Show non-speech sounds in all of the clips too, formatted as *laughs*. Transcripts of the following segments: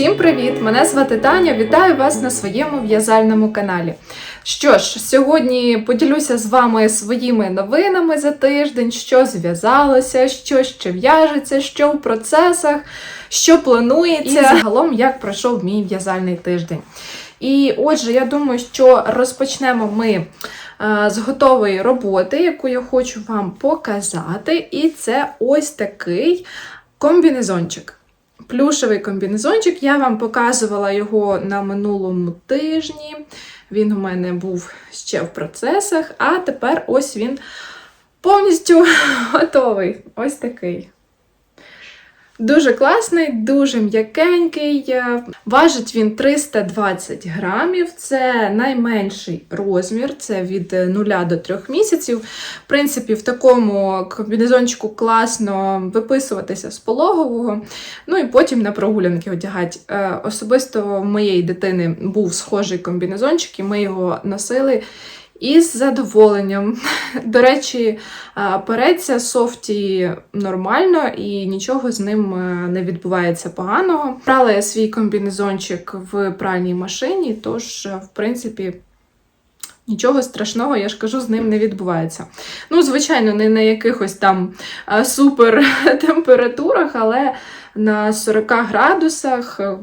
Всім привіт! Мене звати Таня. Вітаю вас на своєму в'язальному каналі. Що ж, сьогодні поділюся з вами своїми новинами за тиждень, що зв'язалося, що ще в'яжеться, що в процесах, що планується, і загалом як пройшов мій в'язальний тиждень. І отже, я думаю, що розпочнемо ми е, з готової роботи, яку я хочу вам показати. І це ось такий комбінезончик. Плюшевий комбінезончик. Я вам показувала його на минулому тижні. Він у мене був ще в процесах, а тепер ось він повністю *laughs* готовий. Ось такий. Дуже класний, дуже м'якенький. Е, Важить він 320 грамів. Це найменший розмір, це від 0 до 3 місяців. В принципі, в такому комбінезончику класно виписуватися з пологового. Ну і потім на прогулянки одягати. Е, Особисто в моєї дитини був схожий комбінезончик, і ми його носили. Із задоволенням. До речі, переться софті нормально і нічого з ним е, не відбувається поганого. Брала я свій комбінезончик в пральній машині, тож, е, в принципі, нічого страшного, я ж кажу, з ним не відбувається. Ну, звичайно, не на якихось там а, супер *laughs* температурах, але на 40 градусах е,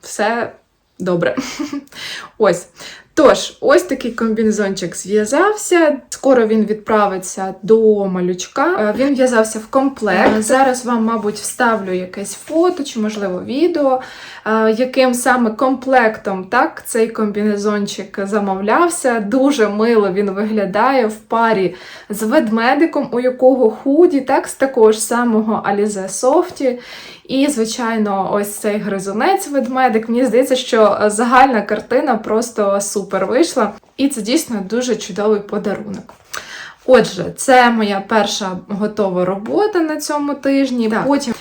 все добре. *laughs* Ось. Тож, ось такий комбінезончик зв'язався. Скоро він відправиться до малючка. Е, Він в'язався в комплект. Зараз вам, мабуть, вставлю якесь фото чи, можливо, відео, е, яким саме комплектом так, цей комбінезончик замовлявся. Дуже мило він виглядає в парі з ведмедиком, у якого худі, так, з такого ж самого Alize Softy. І, звичайно, ось цей гризунець ведмедик. Мені здається, що загальна картина просто супер вийшла. І це дійсно дуже чудовий подарунок. Отже, це моя перша готова робота на цьому тижні. Так. Потім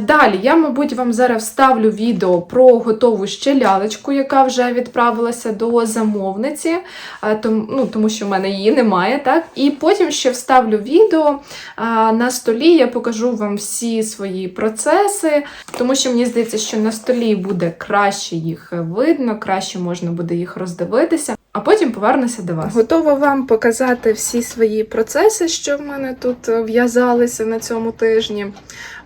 Далі, я, мабуть, вам зараз вставлю відео про готову ще лялечку, яка вже відправилася до замовниці, е, ну, тому що в мене її немає. так? І потім ще вставлю відео е, на столі, я покажу вам всі свої процеси, тому що мені здається, що на столі буде краще їх видно, краще можна буде їх роздивитися, а потім повернуся до вас. Готова вам показати всі свої процеси, що в мене тут е, в'язалися на цьому тижні.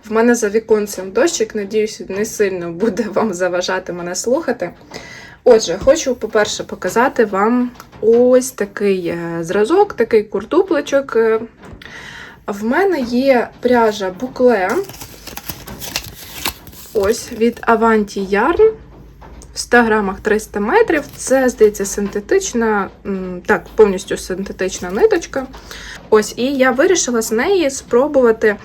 В мене за віконцем дощик, надіюсь, не сильно буде *laughs* вам заважати мене слухати. Отже, хочу, по-перше, показати вам ось такий е, зразок, такий куртуплечок. Е, В мене є пряжа букле. Ось від Avanti Yarn. В 100 грамах 300 метрів. Це, здається, синтетична, так, повністю синтетична ниточка. Ось, і я вирішила з неї спробувати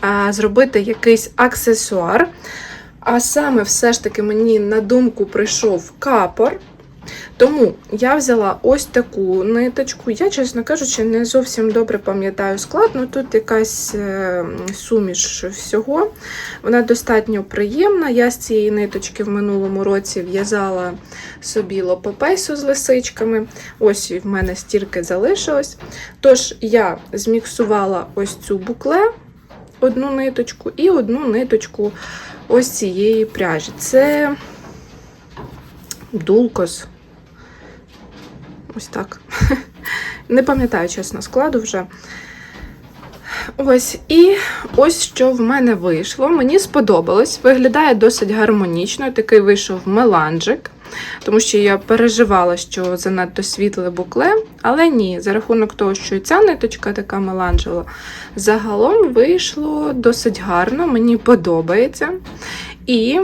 а, зробити якийсь аксесуар. А саме, все ж таки, мені на думку прийшов капор. Тому я взяла ось таку ниточку. Я, чесно кажучи, не зовсім добре пам'ятаю склад, ну тут якась е, суміш всього. Вона достатньо приємна. Я з цієї ниточки в минулому році в'язала собі лопопейсу з лисичками. Ось в мене стільки залишилось. Тож я зміксувала ось цю букле, одну ниточку, і одну ниточку ось цієї пряжі. Це дулкос. Ось так. *laughs* Не пам'ятаю, чесно, складу вже. Ось, і ось що в мене вийшло. Мені сподобалось. Виглядає досить гармонічно. Такий вийшов меланжик, тому що я переживала, що занадто світле букле, але ні, за рахунок того, що і ця ниточка така меланжева, загалом вийшло досить гарно, мені подобається. І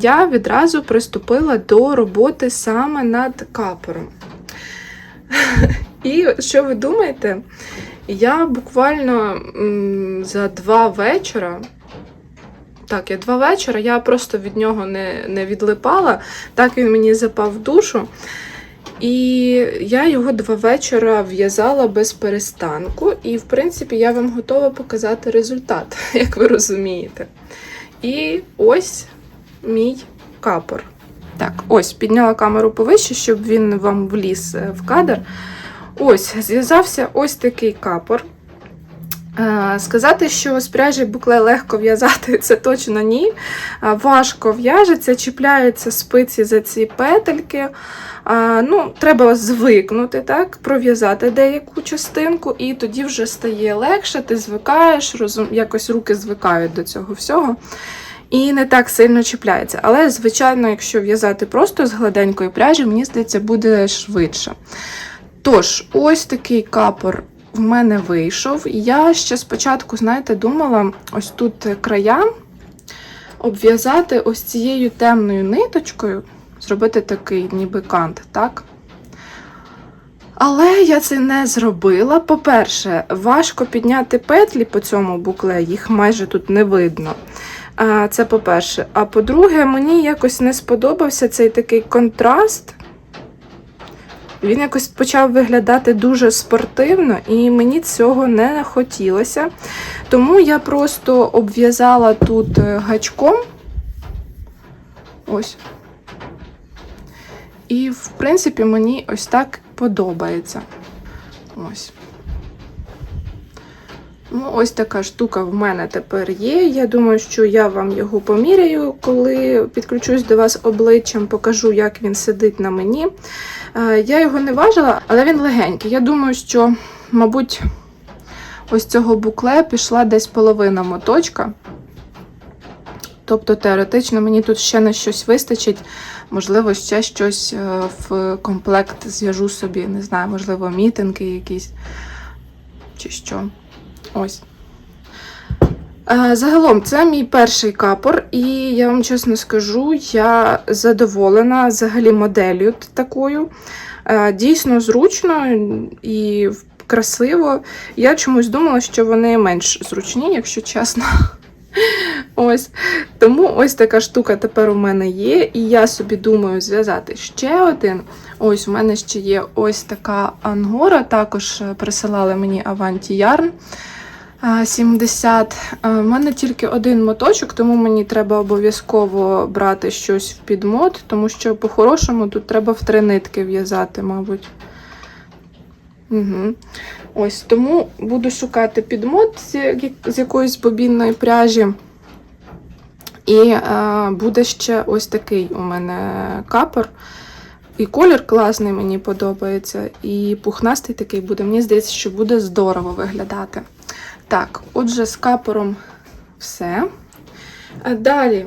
я відразу приступила до роботи саме над капором. *laughs* І що ви думаєте? Я буквально за два вечора. Так, я два вечора, я просто від нього не, не відлипала. Так він мені запав в душу. І я його два вечора в'язала без перестанку. І, в принципі, я вам готова показати результат, *laughs* як ви розумієте. І ось мій капор. Так, ось, підняла камеру повище, щоб він вам вліз е, в кадр. Ось, зв'язався ось такий капор. Е, Сказати, що з пряжі букле легко в'язати, *laughs* це точно ні. Е, Важко в'яжеться, чіпляються спиці за ці петельки. Ну, треба звикнути, так, пров'язати деяку частинку, і тоді вже стає легше, ти звикаєш, розум... якось руки звикають до цього всього. І не так сильно чіпляється. Але, звичайно, якщо в'язати просто з гладенької пряжі, мені здається, буде швидше. Тож, ось такий капор в мене вийшов. Я ще спочатку, знаєте, думала ось тут края обв'язати ось цією темною ниточкою, зробити такий ніби кант, так? Але я це не зробила. По-перше, важко підняти петлі по цьому букле, їх майже тут не видно. Це по-перше. А по-друге, мені якось не сподобався цей такий контраст. Він якось почав виглядати дуже спортивно, і мені цього не хотілося. Тому я просто обв'язала тут е, гачком. Ось. І, в принципі, мені ось так подобається. Ось. Ну, ось така штука в мене тепер є. Я думаю, що я вам його поміряю, коли підключусь до вас обличчям, покажу, як він сидить на мені. Е, Я його не важила, але він легенький. Я думаю, що, мабуть, ось цього букле пішла десь половина моточка. Тобто, теоретично, мені тут ще на щось вистачить. Можливо, ще щось е, в комплект зв'яжу собі, не знаю, можливо, мітинги якісь чи що. Ось. Е, Загалом, це мій перший капор, і я вам чесно скажу, я задоволена взагалі моделлю такою. Е, Дійсно зручно і красиво. Я чомусь думала, що вони менш зручні, якщо чесно. Ось. Тому ось така штука тепер у мене є, і я собі думаю зв'язати ще один. Ось у мене ще є ось така ангора, також е, присилали мені Avanti Yarn. 70. У мене тільки один моточок, тому мені треба обов'язково брати щось в підмот, тому що по-хорошому тут треба в три нитки в'язати, мабуть. Угу. Ось тому буду шукати підмот з, якоїсь бобінної пряжі. І е, буде ще ось такий у мене капор. І колір класний, мені подобається, і пухнастий такий буде. Мені здається, що буде здорово виглядати. Так, отже, з капором все. Далі,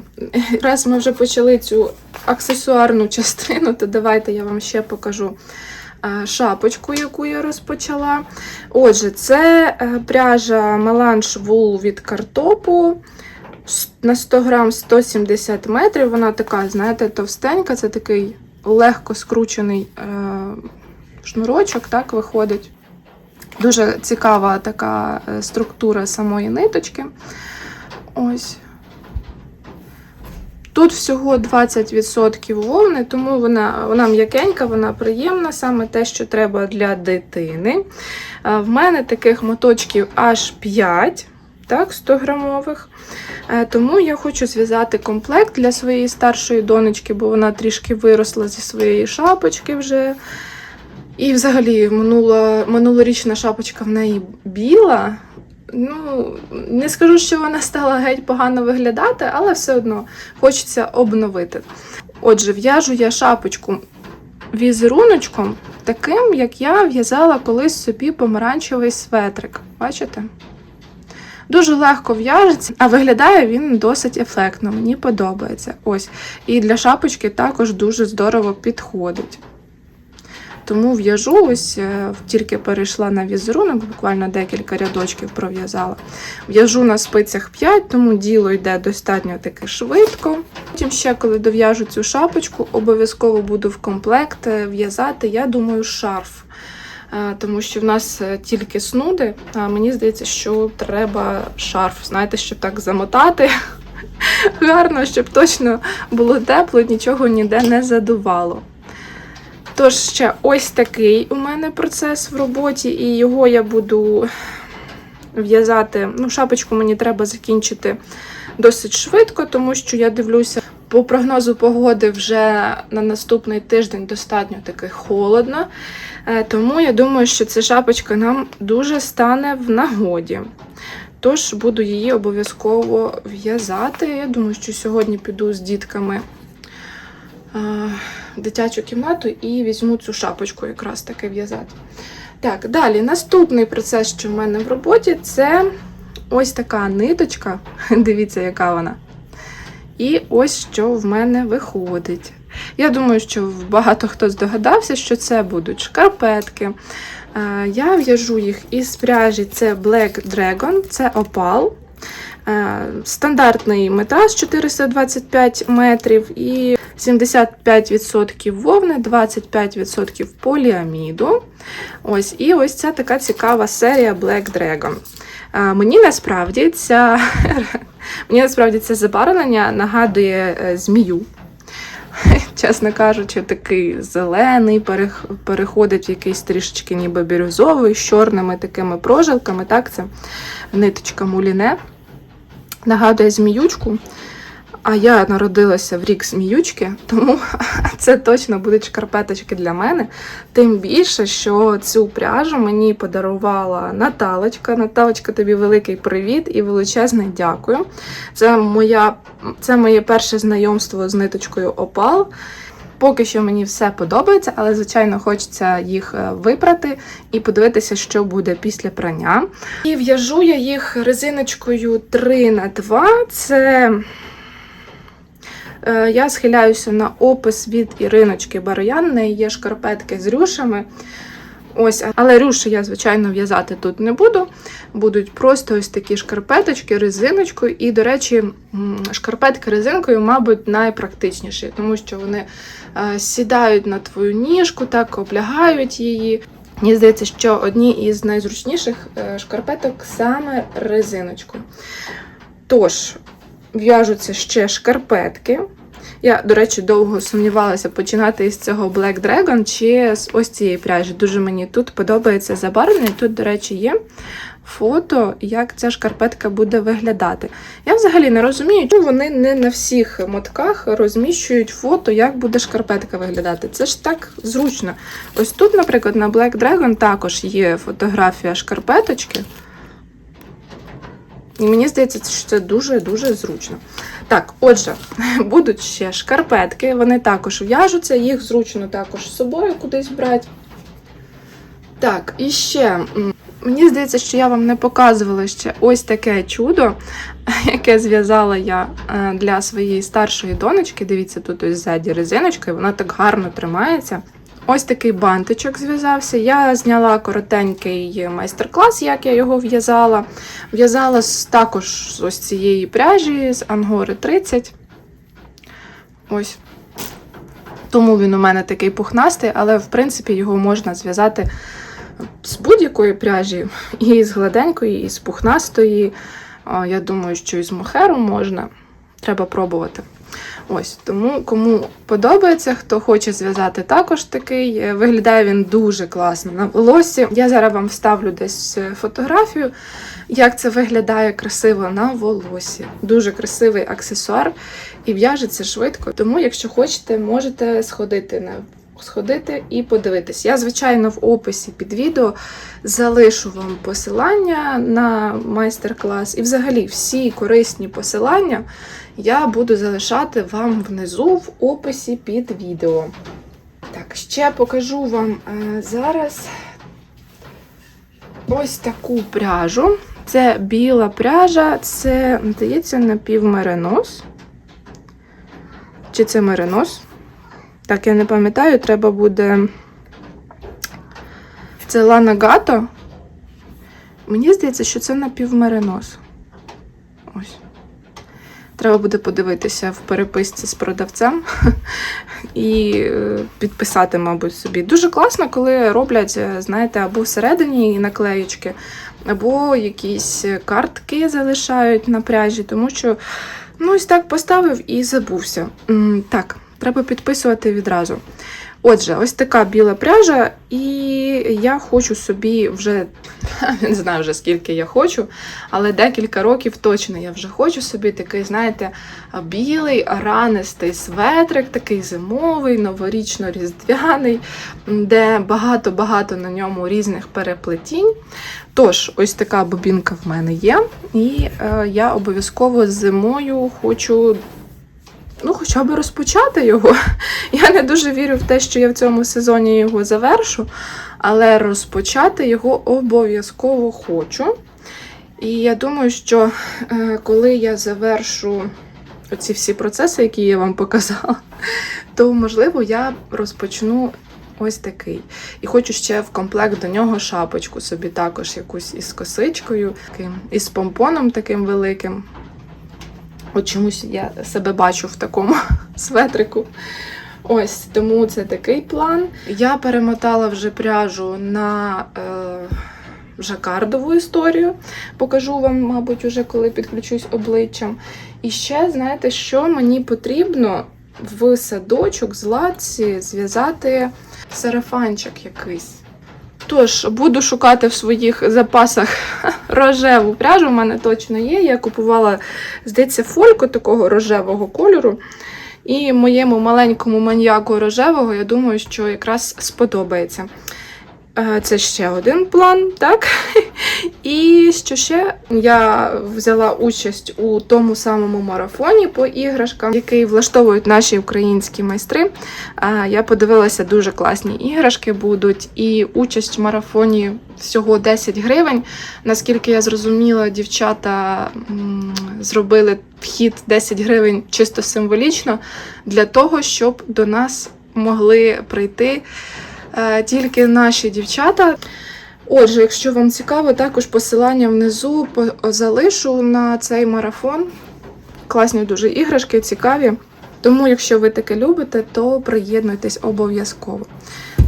раз ми вже почали цю аксесуарну частину, то давайте я вам ще покажу шапочку, яку я розпочала. Отже, це е, пряжа Melange Wool від картопу. На 100 грам 170 метрів. Вона така, знаєте, товстенька, це такий легко скручений е, шнурочок, так виходить. Дуже цікава така е, структура самої ниточки. Ось. Тут всього 20% вовни, тому вона, вона м'якенька, вона приємна, саме те, що треба для дитини. Е, В мене таких моточків аж 5, так, 100 грамових. Е, Тому я хочу зв'язати комплект для своєї старшої донечки, бо вона трішки виросла зі своєї шапочки вже. І взагалі минула, минулорічна шапочка в неї біла. Ну, не скажу, що вона стала геть погано виглядати, але все одно хочеться обновити. Отже, в'яжу я шапочку візеруночком, таким, як я в'язала колись собі помаранчевий светрик. Бачите? Дуже легко в'яжеться, а виглядає він досить ефектно. Мені подобається. Ось. І для шапочки також дуже здорово підходить. Тому в'яжу, ось е, тільки перейшла на візерунок, буквально декілька рядочків пров'язала. В'яжу на спицях 5, тому діло йде достатньо таки швидко. Потім ще, коли дов'яжу цю шапочку, обов'язково буду в комплект е, в'язати, я думаю, шарф. Е, Тому що в нас тільки снуди, а мені здається, що треба шарф, знаєте, щоб так замотати. *laughs* Гарно, щоб точно було тепло, нічого ніде не задувало. Тож ще ось такий у мене процес в роботі, і його я буду в'язати. Ну, шапочку мені треба закінчити досить швидко, тому що я дивлюся, по прогнозу погоди вже на наступний тиждень достатньо таки холодно. Е, Тому я думаю, що ця шапочка нам дуже стане в нагоді. Тож буду її обов'язково в'язати. Я думаю, що сьогодні піду з дітками дитячу кімнату і візьму цю шапочку якраз таки в'язати. Так, далі наступний процес, що в мене в роботі, це ось така ниточка. *laughs* Дивіться, яка вона. І ось що в мене виходить. Я думаю, що багато хто здогадався, що це будуть шкарпетки. Е, Я в'яжу їх із пряжі це Black Dragon, це опал. Е, Стандартний метраж 425 метрів і 75% вовни, 25% поліаміду. Ось, і ось ця така цікава серія Black Dragon. Е, Мені насправді ця, *laughs* мені насправді це забарвлення нагадує е, змію. *laughs* Чесно кажучи, такий зелений, переходить в якийсь трішечки ніби бірюзовий, з чорними такими прожилками. Так, це ниточка муліне. Нагадує зміючку. А я народилася в рік зміючки, тому *laughs* це точно будуть шкарпеточки для мене. Тим більше, що цю пряжу мені подарувала Наталочка. Наталочка, тобі великий привіт і величезне дякую. Це, моя, це моє перше знайомство з ниточкою Опал. Поки що мені все подобається, але, звичайно, хочеться їх е, випрати і подивитися, що буде після прання. І в'яжу я їх резиночкою 3 на 2 Це е, я схиляюся на опис від Іриночки Бароян. Неї є шкарпетки з рюшами. Ось, але рюші я, звичайно, в'язати тут не буду. Будуть просто ось такі шкарпеточки резиночкою. І, до речі, шкарпетки резинкою, мабуть, найпрактичніші, тому що вони е, сідають на твою ніжку, так облягають її. Мені здається, що одні із найзручніших е, шкарпеток саме резиночкою. Тож, в'яжуться ще шкарпетки. Я, до речі, довго сумнівалася починати із цього Black Dragon чи з ось цієї пряжі. Дуже мені тут подобається забарвлення. Тут, до речі, є фото, як ця шкарпетка буде виглядати. Я взагалі не розумію, чому вони не на всіх мотках розміщують фото, як буде шкарпетка виглядати. Це ж так зручно. Ось тут, наприклад, на Black Dragon також є фотографія шкарпеточки. І мені здається, що це дуже-дуже зручно. Так, отже, *laughs* будуть ще шкарпетки, вони також в'яжуться, їх зручно також з собою кудись брати. Так, і ще, мені здається, що я вам не показувала ще ось таке чудо, *laughs* яке зв'язала я е, для своєї старшої донечки. Дивіться, тут ось ззаді резиночка, і вона так гарно тримається. Ось такий бантичок зв'язався. Я зняла коротенький майстер-клас, як я його в'язала. В'язала також з ось цієї пряжі, з Ангори 30. Ось. Тому він у мене такий пухнастий, але в принципі його можна зв'язати з будь-якої пряжі, і з гладенької, і з пухнастої. Я думаю, що і з мохеру можна. Треба пробувати. Ось тому, кому подобається, хто хоче зв'язати також такий. е, Виглядає він дуже класно на волосі. Я зараз вам вставлю десь е, фотографію, як це виглядає красиво на волосі. Дуже красивий аксесуар і в'яжеться швидко. Тому, якщо хочете, можете сходити на. Сходити і подивитись. Я, звичайно, в описі під відео залишу вам посилання на майстер-клас і взагалі всі корисні посилання я буду залишати вам внизу в описі під відео. Так, ще покажу вам е, зараз ось таку пряжу. Це біла пряжа, це, здається, напівмеринос. Чи це меринос? Так, я не пам'ятаю, треба буде. Це Лана Гато. Мені здається, що це напівмеринос. Ось. Треба буде подивитися в переписці з продавцем *laughs* і е, підписати, мабуть, собі. Дуже класно, коли роблять, е, знаєте, або всередині наклеєчки, або якісь картки залишають на пряжі, тому що ну, ось так поставив і забувся. Так, треба підписувати відразу. Отже, ось така біла пряжа, і я хочу собі вже *laughs* не знаю вже скільки я хочу, але декілька років точно я вже хочу собі такий, знаєте, білий ранистий светрик, такий зимовий, новорічно-різдвяний, де багато-багато на ньому різних переплетінь. Тож, ось така бобінка в мене є, і е, я обов'язково зимою хочу. Ну, хоча б розпочати його. *laughs* Я не дуже вірю в те, що я в цьому сезоні його завершу, але розпочати його обов'язково хочу. І я думаю, що е, коли я завершу оці всі процеси, які я вам показала, *laughs* то можливо я розпочну ось такий. І хочу ще в комплект до нього шапочку собі також якусь із косичкою, таким, із помпоном таким великим. От чомусь я себе бачу в такому *laughs* светрику. Ось, тому це такий план. Я перемотала вже пряжу на е, жакардову історію. Покажу вам, мабуть, уже коли підключусь обличчям. І ще, знаєте, що мені потрібно в садочок з латці зв'язати сарафанчик якийсь. Тож, буду шукати в своїх запасах *laughs* рожеву пряжу. У мене точно є. Я купувала, здається, фольку такого рожевого кольору. І моєму маленькому маньяку рожевого, я думаю, що якраз сподобається. Е, Це ще один план, так? *laughs* І що ще я взяла участь у тому самому марафоні по іграшкам, який влаштовують наші українські майстри. Е, Я подивилася дуже класні іграшки будуть, і участь в марафоні всього 10 гривень. Наскільки я зрозуміла, дівчата зробили вхід 10 гривень чисто символічно для того, щоб до нас могли прийти тільки наші дівчата. Отже, якщо вам цікаво, також посилання внизу залишу на цей марафон. Класні дуже іграшки, цікаві. Тому, якщо ви таке любите, то приєднуйтесь обов'язково.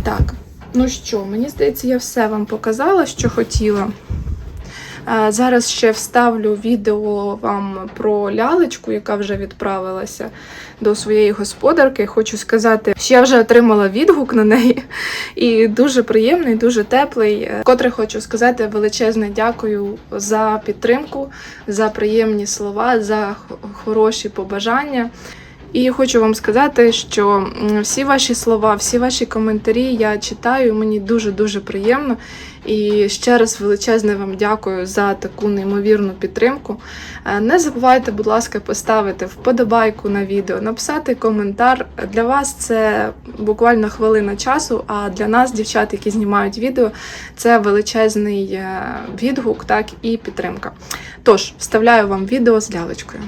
Так, ну що, мені здається, я все вам показала, що хотіла. Зараз ще вставлю відео вам про лялечку, яка вже відправилася до своєї господарки. Хочу сказати, що я вже отримала відгук на неї, і дуже приємний, дуже теплий. Е, Вкотре хочу сказати величезне дякую за підтримку, за приємні слова, за хороші побажання. І хочу вам сказати, що всі ваші слова, всі ваші коментарі я читаю, мені дуже-дуже приємно. І ще раз величезне вам дякую за таку неймовірну підтримку. Е, Не забувайте, будь ласка, поставити вподобайку на відео, написати коментар. Для вас це буквально хвилина часу, а для нас, дівчат, які знімають відео, це величезний е, відгук, так і підтримка. Тож, вставляю вам відео з лялечкою.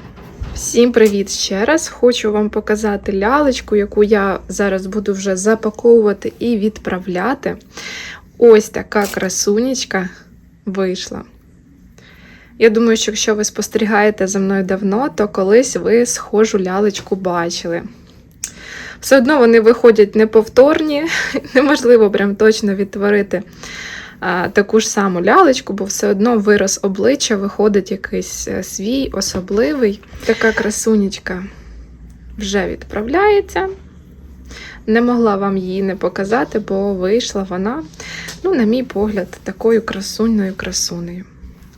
Всім привіт ще раз! Хочу вам показати лялечку, яку я зараз буду вже запаковувати і відправляти. Ось така красунечка вийшла. Я думаю, що якщо ви спостерігаєте за мною давно, то колись ви схожу лялечку бачили. Все одно вони виходять неповторні, *laughs* неможливо прям точно відтворити таку ж саму лялечку, бо все одно вираз обличчя виходить якийсь е, свій, особливий. Така красунечка вже відправляється. Не могла вам її не показати, бо вийшла вона, ну, на мій погляд, такою красунною красунею.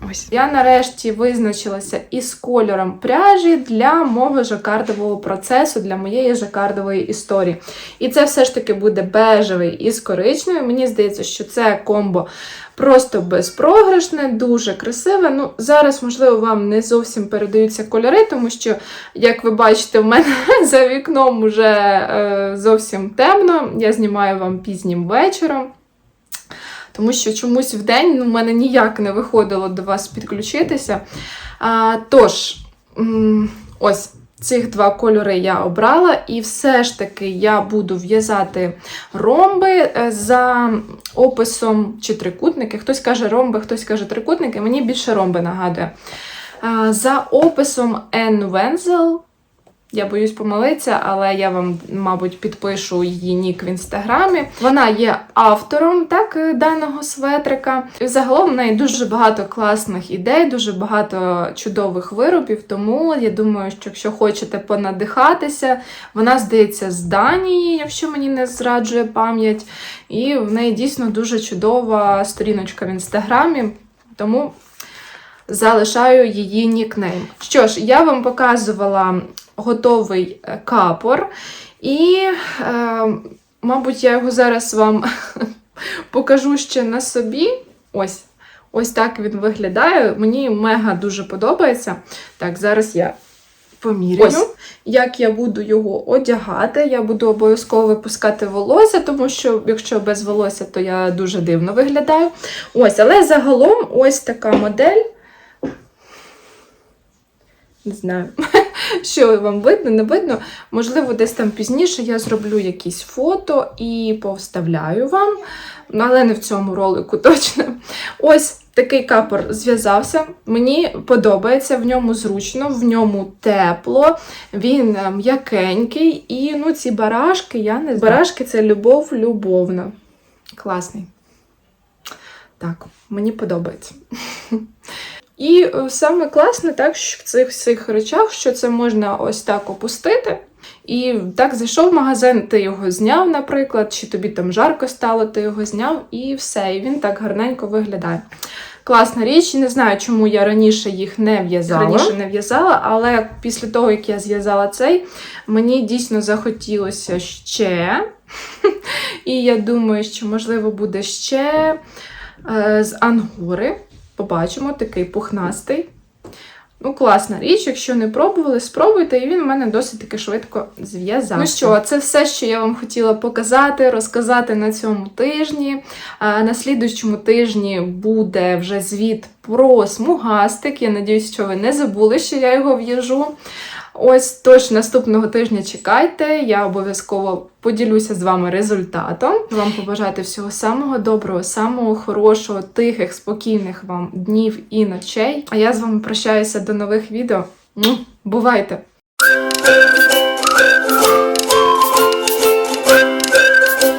Ось. Я нарешті визначилася із кольором пряжі для мого жакардового процесу, для моєї жакардової історії. І це все ж таки буде бежевий із коричневим. Мені здається, що це комбо просто безпрограшне, дуже красиве. Ну, зараз, можливо, вам не зовсім передаються кольори, тому що, як ви бачите, в мене *laughs* за вікном вже е, зовсім темно. Я знімаю вам пізнім вечором. Тому що чомусь в день ну, в мене ніяк не виходило до вас підключитися. А, тож, ось цих два кольори я обрала, і все ж таки я буду в'язати ромби е, за описом чи трикутники. Хтось каже ромби, хтось каже трикутники. Мені більше ромби нагадує. За описом N. Wenzel Я боюсь помилитися, але я вам, мабуть, підпишу її нік в інстаграмі. Вона є автором так е, даного светрика. І загалом в неї дуже багато класних ідей, дуже багато чудових виробів. Тому я думаю, що якщо хочете понадихатися, вона здається з Данії, якщо мені не зраджує пам'ять. І в неї дійсно дуже чудова сторіночка в інстаграмі. Тому залишаю її нікнейм. Що ж, я вам показувала готовий е, капор, і, е, мабуть, я його зараз вам *laughs* покажу ще на собі. Ось. Ось так він виглядає. Мені мега дуже подобається. Так, зараз я поміряю, Ось, як я буду його одягати. Я буду обов'язково випускати волосся, тому що якщо без волосся, то я дуже дивно виглядаю. Ось, але загалом ось така модель. Не знаю, *laughs* що вам видно, не видно. Можливо, десь там пізніше я зроблю якісь фото і повставляю вам, але не в цьому ролику *laughs* точно. Ось такий капор зв'язався. Мені подобається, в ньому зручно, в ньому тепло, він е, м'якенький. І ну, ці барашки, я не знаю. Барашки це любов любовна. Класний. Так, мені подобається. *laughs* І е, саме класне так, в цих всіх речах, що це можна ось так опустити. І так зайшов в магазин, ти його зняв, наприклад, чи тобі там жарко стало, ти його зняв, і все. І він так гарненько виглядає. Класна річ, не знаю, чому я раніше їх не в'язала. Раніше не в'язала, але після того, як я зв'язала цей, мені дійсно захотілося ще. *laughs* І я думаю, що, можливо, буде ще е, з ангори. Побачимо, такий пухнастий. Ну, класна річ, якщо не пробували, спробуйте, і він в мене досить таки швидко зв'язався. Ну що, це все, що я вам хотіла показати, розказати на цьому тижні. На слідуючому тижні буде вже звіт про смугастик. Я надіюсь, що ви не забули, що я його в'яжу. Ось тож наступного тижня чекайте, я обов'язково поділюся з вами результатом. Вам побажати всього самого доброго, самого хорошого, тихих, спокійних вам днів і ночей. А я з вами прощаюся до нових відео. Бувайте!